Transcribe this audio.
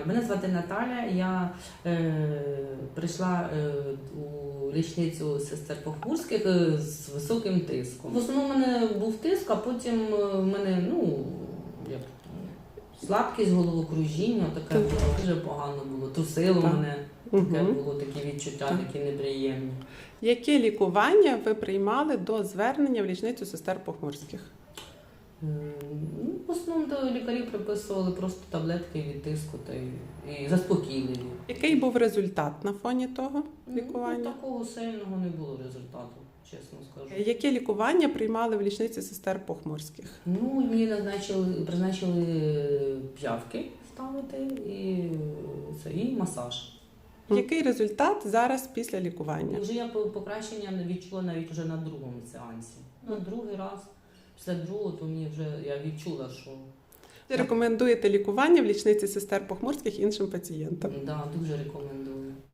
Наталя. Мене звати Наталя. Я е, прийшла е, у лічницю сестер Похмурських е, з високим тиском. В основному в мене був тиск, а потім е, в мене ну, як, слабкість, головокружіння, таке дуже погано було. Трусило Так. мене, таке Угу. було такі відчуття, Так. такі неприємні. Яке лікування ви приймали до звернення в лічницю сестер Похмурських? Е, Ну, основному то лікарі приписували просто таблетки від тиску та й і заспокійливі. Який був результат на фоні того Ну, лікування? такого сильного не було результату, чесно скажу. Яке лікування приймали в лічниці сестер Похмурських? Ну, мені назначили, призначили п'явки ставити і, це, і масаж. Який результат зараз після лікування? вже я по- покращення відчула навіть вже на другому сеансі. На другий раз, після другого, то мені вже я відчула, що рекомендуєте лікування в лічниці сестер Похмурських іншим пацієнтам? да, дуже рекомендую.